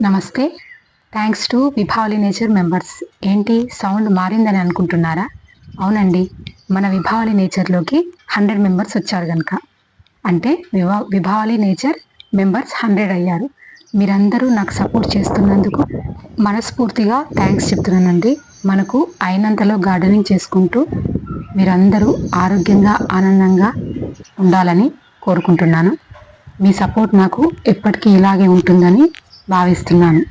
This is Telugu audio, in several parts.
నమస్తే. Thanks to Vibhavali nature members ఏంటి సౌండ్ మారిందని అనుకుంటున్నారా? అవునండి. మన విభావళి నేచర్లోకి హండ్రెడ్ మెంబర్స్ వచ్చారు కనుక అంటే విభా విభావళి నేచర్ మెంబర్స్ హండ్రెడ్ అయ్యారు. మీరందరూ నాకు సపోర్ట్ చేస్తున్నందుకు మనస్ఫూర్తిగా థ్యాంక్స్ చెప్తున్నానండి. మనకు అయినంతలో గార్డెనింగ్ చేసుకుంటూ మీరందరూ ఆరోగ్యంగా ఆనందంగా ఉండాలని కోరుకుంటున్నాను. మీ సపోర్ట్ నాకు ఎప్పటికీ ఇలాగే ఉంటుందని భావిస్తున్నాను.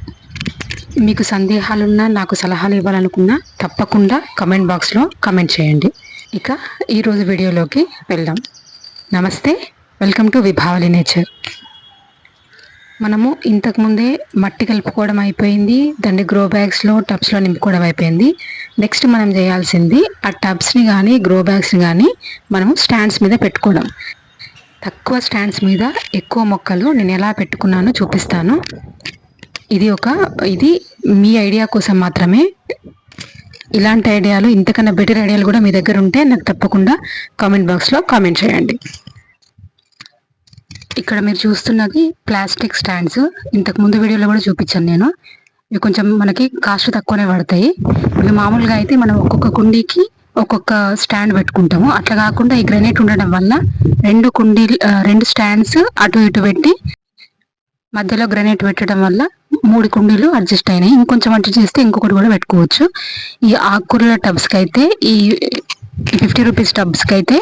మీకు సందేహాలున్నా నాకు సలహాలు ఇవ్వాలనుకున్నా తప్పకుండా కమెంట్ బాక్స్లో కమెంట్ చేయండి. ఇక ఈరోజు వీడియోలోకి వెళ్దాం. నమస్తే వెల్కమ్ టు విభావలి నేచర్ మనము ఇంతకుముందే మట్టి కలుపుకోవడం అయిపోయింది దాన్ని గ్రో బ్యాగ్స్లో టబ్స్లో నింపుకోవడం అయిపోయింది. నెక్స్ట్ మనం చేయాల్సింది ఆ టబ్స్ని కానీ గ్రో బ్యాగ్స్ని కానీ మనము స్టాండ్స్ మీద పెట్టుకోవడం. తక్కువ స్టాండ్స్ మీద ఎక్కువ మొక్కలు నేను ఎలా పెట్టుకున్నానో చూపిస్తాను. ఇది ఒక ఇది మీ ఐడియా కోసం మాత్రమే. ఇలాంటి ఐడియాలు ఇంతకన్నా బెటర్ ఐడియాలు కూడా మీ దగ్గర ఉంటే నాకు తప్పకుండా కామెంట్ బాక్స్లో కామెంట్ చేయండి. ఇక్కడ మీరు చూస్తున్నది ప్లాస్టిక్ స్టాండ్స్ ఇంతకు ముందు వీడియోలో కూడా చూపించాను నేను. ఇవి కొంచెం మనకి కాస్ట్ తక్కువనే పడతాయి. ఇవి మామూలుగా అయితే మనం ఒక్కొక్క కుండీకి ఒక్కొక్క స్టాండ్ పెట్టుకుంటాము. అట్లా కాకుండా ఈ గ్రెనేట్ ఉండడం వల్ల రెండు కుండీ రెండు స్టాండ్స్ అటు ఇటు పెట్టి మధ్యలో గ్రనైట్ పెట్టడం వల్ల మూడు కుండీలు అడ్జస్ట్ అయినాయి. ఇంకొంచెం అడ్జస్ట్ చేస్తే ఇంకొకటి కూడా పెట్టుకోవచ్చు. ఈ ఆకుకూరల టబ్స్కి అయితే ఈ ఫిఫ్టీ రూపీస్ టబ్స్కి అయితే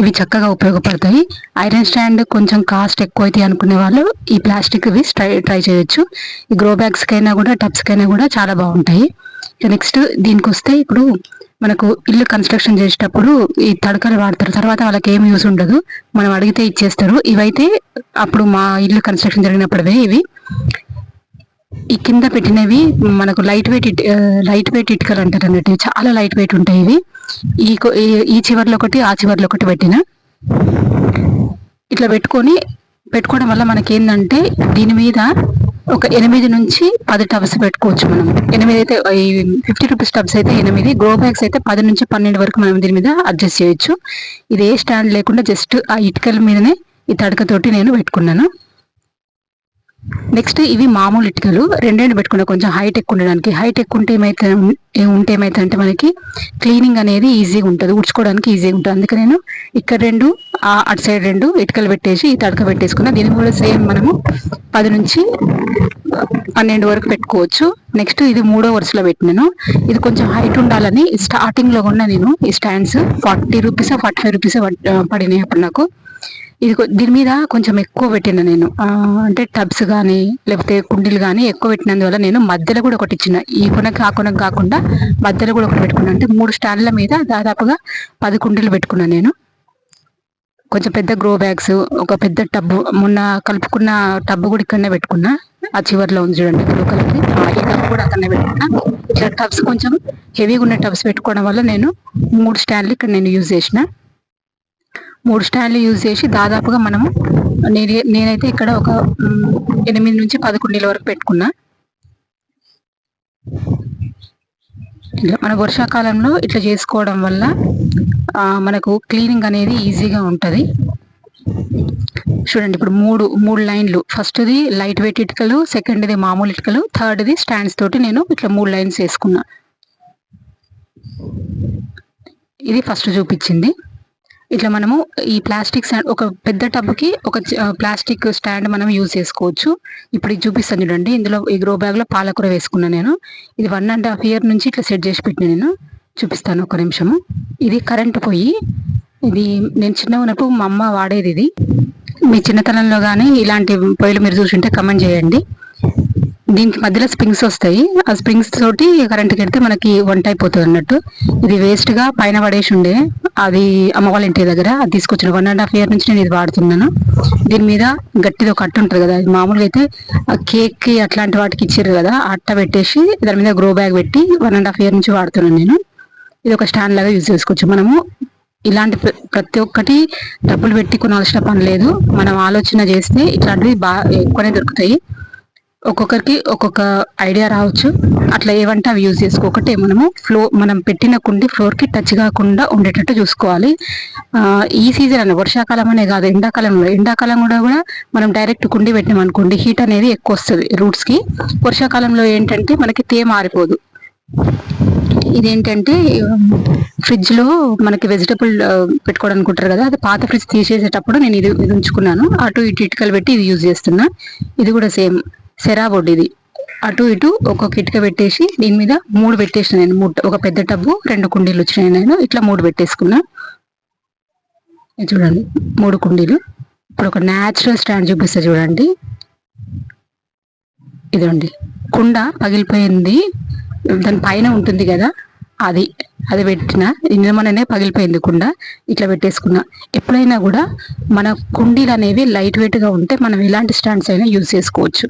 ఇవి చక్కగా ఉపయోగపడతాయి. ఐరన్ స్టాండ్ కొంచెం కాస్ట్ ఎక్కువ అవుతాయి అనుకునే వాళ్ళు ఈ ప్లాస్టిక్ ఇవి ట్రై ట్రై చేయొచ్చు. ఈ గ్రో బ్యాగ్స్కైనా కూడా టబ్స్కైనా కూడా చాలా బాగుంటాయి. నెక్స్ట్ దీనికి వస్తే ఇప్పుడు మనకు ఇల్లు కన్స్ట్రక్షన్ చేసేటప్పుడు ఈ తడకలు వాడతారు. తర్వాత వాళ్ళకి ఏమి యూస్ ఉండదు. మనం అడిగితే ఇచ్చేస్తారు. ఇవైతే అప్పుడు మా ఇల్లు కన్స్ట్రక్షన్ జరిగినప్పుడువే ఇవి. ఈ కింద పెట్టినవి మనకు లైట్ వెయిట్ లైట్ వెయిట్ ఇటుకలు అంటారు అన్నట్టు. చాలా లైట్ వెయిట్ ఉంటాయి ఇవి. ఈ ఈ చివరిలో ఒకటి ఆ చివర్లో ఒకటి పెట్టిన. ఇట్లా పెట్టుకొని పెట్టుకోవడం వల్ల మనకి ఏంటంటే దీని మీద ఒక ఎనిమిది నుంచి పది టబ్స్ పెట్టుకోవచ్చు మనం. ఎనిమిది అయితే ఈ ఫిఫ్టీ రూపీస్ టబ్స్ అయితే ఎనిమిది గ్రో బ్యాగ్స్ అయితే పది నుంచి పన్నెండు వరకు మనం దీని మీద అడ్జస్ట్ చేయొచ్చు. ఇది ఏ స్టాండ్ లేకుండా జస్ట్ ఆ ఇటుకల మీదనే ఈ తడకతోటి నేను పెట్టుకున్నాను. నెక్స్ట్ ఇవి మామూలు ఇటుకలు. రెండేళ్ళు పెట్టుకున్నా కొంచెం హైట్ ఎక్కువ ఉండడానికి. హైట్ ఎక్కువ ఉంటే ఏమైతే ఉంటే ఏమైతే అంటే మనకి క్లీనింగ్ అనేది ఈజీగా ఉంటుంది. ఉడ్చుకోవడానికి ఈజీగా ఉంటుంది. అందుకే నేను ఇక్కడ రెండు అటు సైడ్ రెండు ఇటుకలు పెట్టేసి ఈ తడక పెట్టేసుకున్నా. దీన్ని కూడా సేమ్ మనము పది నుంచి పన్నెండు వరకు పెట్టుకోవచ్చు. నెక్స్ట్ ఇది మూడో వరుసలో పెట్టినాను. ఇది కొంచెం హైట్ ఉండాలని స్టార్టింగ్లో కూడా నేను ఈ stands forty rupees forty five rupees పడినాయి అప్పుడు నాకు. ఇది దీని మీద కొంచెం ఎక్కువ పెట్టిన నేను. అంటే టబ్స్ కానీ లేకపోతే కుండీలు కానీ ఎక్కువ పెట్టినందువల్ల నేను మధ్యలో కూడా ఒకటి ఇచ్చిన. ఈ కొనకు ఆ కొనకు కాకుండా మధ్యలో కూడా ఒకటి పెట్టుకున్నాను అంటే మూడు స్టాండ్ల మీద దాదాపుగా పది కుండీలు పెట్టుకున్నాను నేను. కొంచెం పెద్ద గ్రో బ్యాగ్స్ ఒక పెద్ద టబ్బు మొన్న కలుపుకున్న టబ్బు కూడా ఇక్కడనే పెట్టుకున్నా. ఆ చివరిలో ఉంది చూడండి బ్లూ కలర్ ఈ టబ్ కూడా అక్కడనే పెట్టుకున్నా. ఇట్లా టబ్స్ కొంచెం హెవీగా ఉన్న టబ్స్ పెట్టుకోవడం వల్ల నేను మూడు స్టాండ్లు ఇక్కడ నేను యూజ్ చేసిన. మూడు స్టాండ్లు యూజ్ చేసి దాదాపుగా మనము నేను నేనైతే ఇక్కడ ఒక ఎనిమిది నుంచి పదకొండేళ్ళ వరకు పెట్టుకున్నా. ఇట్లా మన వర్షాకాలంలో ఇట్లా చేసుకోవడం వల్ల మనకు క్లీనింగ్ అనేది ఈజీగా ఉంటుంది. చూడండి ఇప్పుడు మూడు మూడు లైన్లు. ఫస్ట్ది లైట్ వెయిట్ ఇటుకలు సెకండ్ది మామూలు ఇటుకలు థర్డ్ది స్టాండ్స్ తోటి నేను ఇట్లా మూడు లైన్స్ వేసుకున్నా ఇది ఫస్ట్ చూపించింది. ఇట్లా మనము ఈ ప్లాస్టిక్ స్టాండ్ ఒక పెద్ద టబ్కి ఒక ప్లాస్టిక్ స్టాండ్ మనం యూజ్ చేసుకోవచ్చు. ఇప్పుడు ఇది చూపిస్తాను చూడండి. ఇందులో ఈ గ్రో బ్యాగ్లో పాలకూర వేసుకున్నాను నేను. ఇది వన్ అండ్ హాఫ్ ఇయర్ నుంచి ఇట్లా సెట్ చేసి పెట్టిన నేను. చూపిస్తాను ఒక నిమిషము. ఇది కరెంట్ పొయ్యి ఇది నేను చిన్న ఉన్నప్పుడు మా అమ్మ వాడేది ఇది. మీ చిన్నతనంలో కానీ ఇలాంటి పొయ్యిలు మీరు చూసుంటే కమెంట్ చేయండి. దీనికి మధ్యలో స్ప్రింగ్స్ వస్తాయి. ఆ స్ప్రింగ్స్ తోటి కరెంట్ కెడితే మనకి వంట అయిపోతుంది అన్నట్టు. ఇది వేస్ట్గా పైన పడేసి ఉండే అది అమ్మ వాళ్ళ ఇంటి దగ్గర అది తీసుకొచ్చిన వన్ అండ్ హాఫ్ ఇయర్ నుంచి నేను ఇది వాడుతున్నాను. దీని మీద గట్టిది ఒక అట్ట ఉంటుంది కదా. మామూలుగా అయితే కేక్కి అట్లాంటి వాటికి ఇచ్చారు కదా అట్ట పెట్టేసి దాని మీద గ్రో బ్యాగ్ పెట్టి వన్ అండ్ హాఫ్ ఇయర్ నుంచి వాడుతున్నాను నేను. ఇది ఒక స్టాండ్ లాగా యూజ్ చేసుకోవచ్చు. మనము ఇలాంటి ప్రతి ఒక్కటి డబ్బులు పెట్టి కొనాల్సిన పని లేదు. మనం ఆలోచన చేస్తే ఇట్లాంటివి బాగా ఎక్కువనే దొరుకుతాయి. ఒక్కొక్కరికి ఒక్కొక్క ఐడియా రావచ్చు. అట్లా ఏవంటే అవి యూజ్ చేసుకో ఒకటే మనము ఫ్లో మనం పెట్టిన కుండి ఫ్లోర్కి టచ్ కాకుండా ఉండేటట్టు చూసుకోవాలి. ఈ సీజన్ అనే వర్షాకాలం అనే కాదు ఎండాకాలంలో. ఎండాకాలం కూడా కూడా మనం డైరెక్ట్ కుండి పెట్టినాం అనుకోండి హీట్ అనేది ఎక్కువ వస్తుంది రూట్స్కి. వర్షాకాలంలో ఏంటంటే మనకి తేమ ఆరిపోదు. ఇదేంటంటే ఫ్రిడ్జ్లో మనకి వెజిటబుల్ పెట్టుకోవడం అనుకుంటారు కదా అది పాత ఫ్రిడ్జ్ తీసేసేటప్పుడు నేను ఇది ఇది ఉంచుకున్నాను. అటు ఇటు ఇటుకలు పెట్టి ఇది యూజ్ చేస్తున్నా. ఇది కూడా సేమ్. సెరా బోర్డ్ ఇది అటు ఇటు ఒక్కొక్క ఇటుక పెట్టేసి దీని మీద మూడు పెట్టేసిన నేను. మూడు ఒక పెద్ద టబ్బు రెండు కుండీలు వచ్చినాయి నేను. ఇట్లా మూడు పెట్టేసుకున్నా. చూడండి మూడు కుండీలు. ఇప్పుడు ఒక న్యాచురల్ స్టాండ్ చూపిస్తా చూడండి. ఇదండి కుండ పగిలిపోయింది. దాని పైన ఉంటుంది కదా. అది అది పెట్టిన నిన్నమననే పగిలిపోయింది కుండ ఇట్లా పెట్టేసుకున్నా. ఎప్పుడైనా కూడా మన కుండీలు అనేవి లైట్ వెయిట్గా ఉంటే మనం ఎలాంటి స్టాండ్స్ అయినా యూజ్ చేసుకోవచ్చు.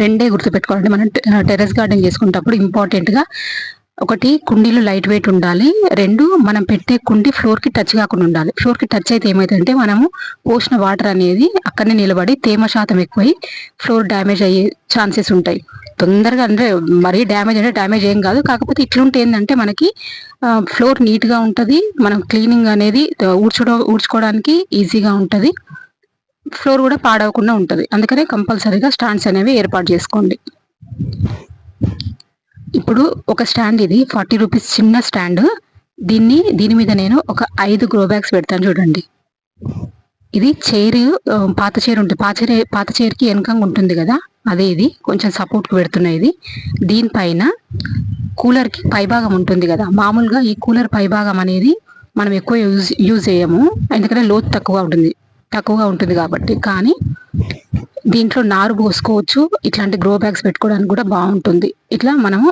రెండే గుర్తుపెట్టుకోవాలంటే మనం టెరెస్ గార్డెన్ చేసుకునేటప్పుడు ఇంపార్టెంట్గా ఒకటి కుండీలు లైట్ వెయిట్ ఉండాలి. రెండు మనం పెట్టే కుండి ఫ్లోర్కి టచ్ కాకుండా ఉండాలి. ఫ్లోర్కి టచ్ అయితే ఏమైతుందంటే మనము పోసిన వాటర్ అనేది అక్కడనే నిలబడి తేమ శాతం ఎక్కువై ఫ్లోర్ డ్యామేజ్ అయ్యే ఛాన్సెస్ ఉంటాయి. తొందరగా అంటే మరీ డ్యామేజ్ అంటే డ్యామేజ్ ఏం కాదు. కాకపోతే ఇట్లుంటే ఏంటంటే మనకి ఫ్లోర్ నీట్గా మనం క్లీనింగ్ అనేది ఊడ్చుకో ఊడ్చుకోవడానికి ఈజీగా ఉంటుంది. ఫ్లోర్ కూడా పాడవకుండా ఉంటుంది. అందుకనే కంపల్సరీగా స్టాండ్స్ అనేవి ఏర్పాటు చేసుకోండి. ఇప్పుడు ఒక స్టాండ్ ఇది ఫార్టీ రూపీస్ చిన్న స్టాండ్. దీన్ని దీని మీద నేను ఒక ఐదు గ్రో బ్యాగ్స్ పెడతాను చూడండి. ఇది చైర్ పాత చైర్ ఉంటుంది. పాత చైర్ పాత చైర్కి వెనకంగా ఉంటుంది కదా? అదే ఇది. కొంచెం సపోర్ట్కి పెడుతున్నా ఇది. దీనిపైన కూలర్కి పైభాగం ఉంటుంది కదా? మామూలుగా ఈ కూలర్ పైభాగం అనేది మనం ఎక్కువ యూజ్ యూజ్ చేయము. ఎందుకంటే లోతు తక్కువ ఉంటుంది. తక్కువగా ఉంటుంది కాబట్టి. కానీ దీంట్లో నారు పోసుకోవచ్చు. ఇట్లాంటి గ్రో బ్యాగ్స్ పెట్టుకోవడానికి కూడా బాగుంటుంది. ఇట్లా మనము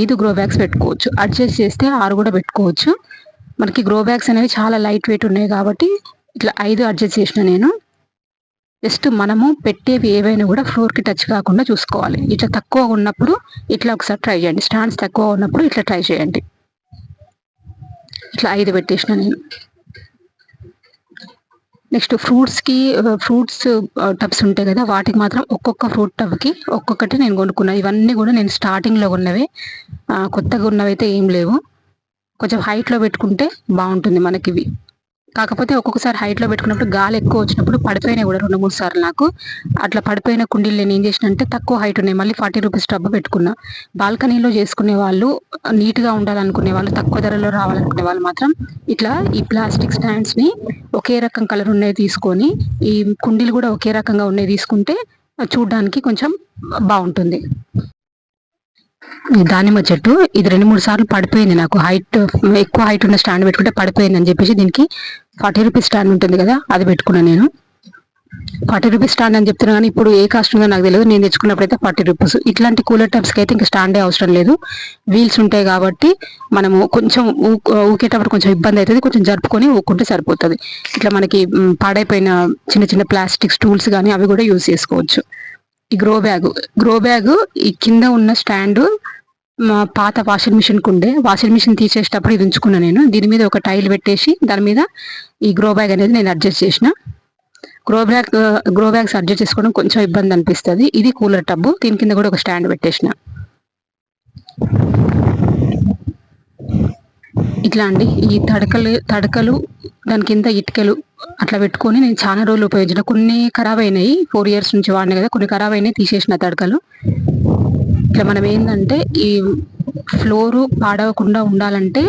ఐదు గ్రో బ్యాగ్స్ పెట్టుకోవచ్చు. అడ్జస్ట్ చేస్తే ఆరు కూడా పెట్టుకోవచ్చు. మనకి గ్రో బ్యాగ్స్ అనేవి చాలా లైట్ వెయిట్ ఉన్నాయి కాబట్టి ఇట్లా ఐదు అడ్జస్ట్ చేసిన నేను. జస్ట్ మనము పెట్టేవి ఏవైనా కూడా ఫ్లోర్కి టచ్ కాకుండా చూసుకోవాలి. ఇట్లా తక్కువ ఉన్నప్పుడు ఇట్లా ఒకసారి ట్రై చేయండి. స్టాండ్స్ తక్కువ ఉన్నప్పుడు ఇట్లా ట్రై చేయండి. ఇట్లా ఐదు పెట్టేసిన నేను. నెక్స్ట్ ఫ్రూట్స్కి ఫ్రూట్స్ టబ్స్ ఉంటాయి కదా వాటికి మాత్రం ఒక్కొక్క ఫ్రూట్ టబ్కి ఒక్కొక్కటి నేను కొనుక్కున్నాను ఇవన్నీ కూడా నేను స్టార్టింగ్లో ఉన్నవి కొత్తగా ఉన్నవి అయితే ఏం లేవు. కొంచెం హైట్లో పెట్టుకుంటే బాగుంటుంది మనకి ఇవి కాకపోతే ఒక్కొక్కసారి హైట్లో పెట్టుకున్నప్పుడు గాలి ఎక్కువ వచ్చినప్పుడు పడిపోయినాయి కూడా రెండు మూడు సార్లు నాకు. అట్లా పడిపోయిన కుండీలు నేను ఏం చేసిన అంటే తక్కువ హైట్ ఉన్నాయి. మళ్ళీ ఫార్టీ రూపీస్ టబ్ పెట్టుకున్నా. బాల్కనీలో చేసుకునే వాళ్ళు నీట్గా ఉండాలనుకునే వాళ్ళు తక్కువ ధరలో రావాలనుకునే వాళ్ళు మాత్రం ఇట్లా ఈ ప్లాస్టిక్ స్టాండ్స్ని ఒకే రకం కలర్ ఉన్నాయి తీసుకొని ఈ కుండీలు కూడా ఒకే రకంగా ఉన్నాయి తీసుకుంటే చూడడానికి కొంచెం బాగుంటుంది. దానిమ్మ చెట్టు ఇది రెండు మూడు సార్లు పడిపోయింది నాకు. హైట్ ఎక్కువ హైట్ ఉన్న స్టాండ్ పెట్టుకుంటే పడిపోయింది అని చెప్పేసి దీనికి ఫార్టీ రూపీస్ స్టాండ్ ఉంటుంది కదా అది పెట్టుకున్నాను నేను. ఫార్టీ రూపీస్ స్టాండ్ అని చెప్తున్నా కానీ ఇప్పుడు ఏ కాస్ట్ ఉందో నాకు తెలియదు. నేను తెచ్చుకున్నప్పుడు అయితే ఫార్టీ రూపీస్ ఇట్లాంటి కూలర్ టబ్స్కి అయితే ఇంకా స్టాండే అవసరం లేదు. వీల్స్ ఉంటాయి కాబట్టి మనము కొంచెం ఊకేటప్పుడు కొంచెం ఇబ్బంది అవుతుంది. కొంచెం జరుపుకొని ఊకుంటే సరిపోతుంది. ఇట్లా మనకి పాడైపోయిన చిన్న చిన్న ప్లాస్టిక్ స్టూల్స్ కానీ అవి కూడా యూజ్ చేసుకోవచ్చు. ఈ గ్రో బ్యాగ్ గ్రో బ్యాగ్ ఈ కింద ఉన్న స్టాండ్ మా పాత వాషింగ్ మిషన్ కుండే వాషింగ్ మిషన్ తీసేటప్పుడు ఇది ఉంచుకున్నా నేను. దీని మీద ఒక టైల్ పెట్టేసి దాని మీద ఈ గ్రో బ్యాగ్ అనేది నేను అడ్జస్ట్ చేసిన. Grow bag grow bags adjust చేసుకోవడం కొంచెం ఇబ్బంది అనిపిస్తుంది. ఇది కూలర్ టబ్బు దీని కింద కూడా ఒక స్టాండ్ పెట్టేసిన. ఇట్లా అండి. ఈ తడకలు తడకలు దాని కింద ఇటుకలు అట్లా పెట్టుకొని నేను చాలా రోజులు ఉపయోగించిన. కొన్ని ఖరాబ్ అయినాయి. ఫోర్ ఇయర్స్ నుంచి వాడిన కదా కొన్ని ఖరాబ్ అయినాయి తీసేసిన తడకలు. ఇట్లా మనం ఏంటంటే ఈ ఫ్లోరు పాడవకుండా ఉండాలంటే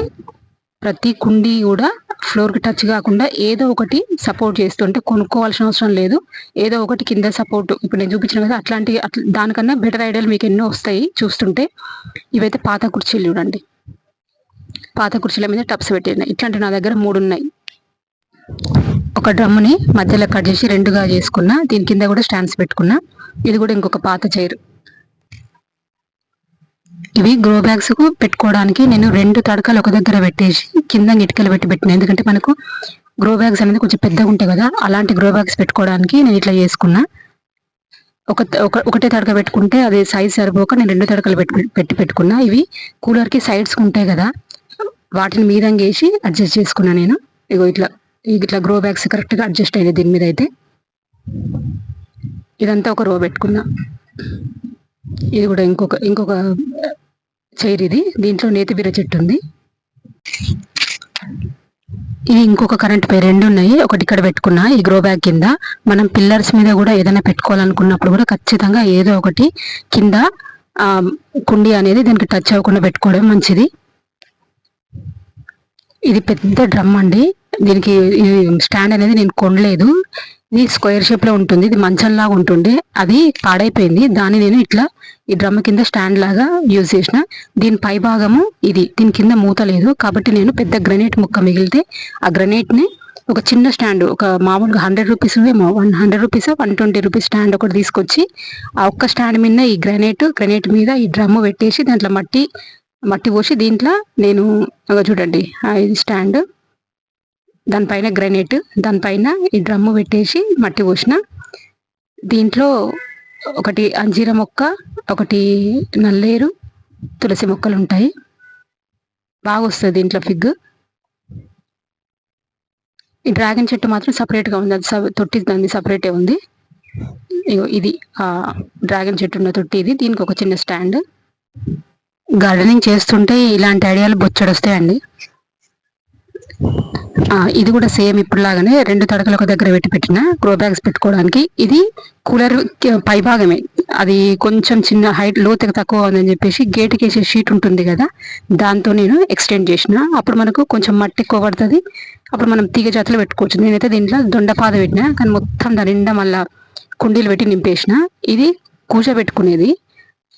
ప్రతి కుండీ కూడా ఫ్లోర్కి టచ్ కాకుండా ఏదో ఒకటి సపోర్ట్ చేస్తుంటే కొనుక్కోవాల్సిన అవసరం లేదు. ఏదో ఒకటి కింద సపోర్ట్. ఇప్పుడు నేను చూపించిన కదా అట్లాంటి అట్లా దానికన్నా బెటర్ ఐడియాలు మీకు ఎన్నో వస్తాయి చూస్తుంటే. ఇవైతే పాత కుర్చీలు చూడండి. పాత కుర్చీల మీద టప్స్ పెట్టినాయి ఇట్లాంటి నా దగ్గర మూడు ఉన్నాయి. ఒక డ్రమ్ముని మధ్యలో కట్ చేసి రెండుగా చేసుకున్నా దీని కింద కూడా స్టాండ్స్ పెట్టుకున్నా ఇది కూడా ఇంకొక పాత చైర్. ఇవి గ్రో బ్యాగ్స్కు పెట్టుకోవడానికి నేను రెండు తడకలు ఒక దగ్గర పెట్టేసి కింద ఇటుకలు పెట్టి పెట్టిన. ఎందుకంటే మనకు గ్రో బ్యాగ్స్ అనేది కొంచెం పెద్దగా ఉంటాయి కదా అలాంటి గ్రో బ్యాగ్స్ పెట్టుకోవడానికి నేను ఇట్లా చేసుకున్నా. ఒక ఒక- ఒకటే తడక పెట్టుకుంటే అది సైజ్ సరిపోక నేను రెండు తడకలు పెట్టి పెట్టి పెట్టుకున్నా. ఇవి కూలర్కి సైడ్స్కి సైడ్స్ ఉంటాయి కదా వాటిని మీదంగా వేసి అడ్జస్ట్ చేసుకున్నా నేను. ఇగో ఇట్లా ఇట్లా గ్రో బ్యాగ్స్ కరెక్ట్గా అడ్జస్ట్ అయినాయి దీని మీద అయితే. ఇదంతా ఒక రో పెట్టుకున్నా. ఇది కూడా ఇంకొక ఇంకొక చైర్ ఇది దీంట్లో నేతిబీర చెట్టు ఉంది. ఇది ఇంకొక కరెంట్ పై రెండు ఉన్నాయి. ఒకటి ఇక్కడ పెట్టుకున్నా ఈ గ్రో బ్యాగ్ కింద. మనం పిల్లర్స్ మీద కూడా ఏదైనా పెట్టుకోవాలనుకున్నప్పుడు కూడా ఖచ్చితంగా ఏదో ఒకటి కింద కుండి అనేది దానికి టచ్ అవ్వకుండా పెట్టుకోవడం మంచిది. ఇది పెద్ద డ్రమ్ అండి. దీనికి స్టాండ్ అనేది నేను కొనలేదు. ఇది స్క్వేర్ షేప్లో ఉంటుంది ఇది మంచం లాగా ఉంటుంది. అది పాడైపోయింది. దాన్ని నేను ఇట్లా ఈ డ్రమ్ కింద స్టాండ్ లాగా యూజ్ చేసిన. దీని పై భాగము ఇది దీని కింద మూత లేదు. కాబట్టి నేను పెద్ద గ్రనైట్ ముక్క మిగిలితే ఆ గ్రనైట్ని ఒక చిన్న స్టాండ్ ఒక మామూలుగా హండ్రెడ్ రూపీస్ ఏమో one hundred rupees one twenty rupees stand ఒకటి తీసుకొచ్చి ఆ ఒక్క స్టాండ్ మీద ఈ గ్రనైట్ గ్రనేట్ మీద ఈ డ్రమ్ పెట్టేసి దాంట్లో మట్టి మట్టి పోసి దీంట్లో నేను చూడండి ఇది స్టాండ్ దానిపైన గ్రానైట్ దానిపైన ఈ డ్రమ్ము పెట్టేసి మట్టి పోసిన. దీంట్లో ఒకటి అంజీర మొక్క ఒకటి నల్లేరు తులసి మొక్కలు ఉంటాయి బాగా వస్తుంది దీంట్లో ఫిగ్. ఈ డ్రాగన్ చెట్టు మాత్రం సపరేట్గా ఉంది. అది తొట్టి దాన్ని సపరేటే ఉంది. ఇగో ఇది ఆ డ్రాగన్ చెట్టు ఉన్న తొట్టి ఇది. దీనికి ఒక చిన్న స్టాండ్. గార్డెనింగ్ చేస్తుంటే ఇలాంటి ఐడియాలు బొచ్చడొస్తాయండి. ఇది కూడా సేమ్ ఇప్పుడు లాగానే రెండు తడకలు ఒక దగ్గర పెట్టి పెట్టిన గ్రో బ్యాగ్స్ పెట్టుకోవడానికి ఇది కూలర్ పైభాగమే అది కొంచెం చిన్న హైట్ లోతుగా తక్కువ ఉందని చెప్పేసి గేట్ వేసే షీట్ ఉంటుంది కదా దాంతో నేను ఎక్స్టెండ్ చేసిన. అప్పుడు మనకు కొంచెం మట్టి ఎక్కువ పడుతుంది. అప్పుడు మనం తీగ జాతులు పెట్టుకోవచ్చు. నేనైతే దీంట్లో దొండపాద పెట్టిన కానీ మొత్తం దాని నిండా మళ్ళా కుండీలు పెట్టి నింపేసిన. ఇది కూర్చోబెట్టుకునేది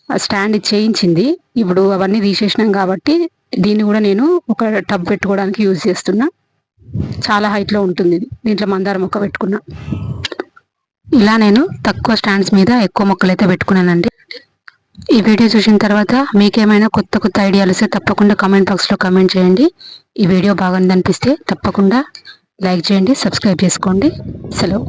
ఆ స్టాండ్ చేయించింది. ఇప్పుడు అవన్నీ తీసేసినాం కాబట్టి దీన్ని కూడా నేను ఒక టబ్ పెట్టుకోవడానికి యూజ్ చేస్తున్నా. చాలా హైట్లో ఉంటుంది ఇది. దీంట్లో మందార మొక్క పెట్టుకున్నా. ఇలా నేను తక్కువ స్టాండ్స్ మీద ఎక్కువ మొక్కలు అయితే పెట్టుకున్నానండి. ఈ వీడియో చూసిన తర్వాత మీకేమైనా కొత్త కొత్త ఐడియాలు వస్తే తప్పకుండా కామెంట్ బాక్స్లో కామెంట్ చేయండి. ఈ వీడియో బాగుంది అనిపిస్తే తప్పకుండా లైక్ చేయండి సబ్స్క్రైబ్ చేసుకోండి. సెలవు.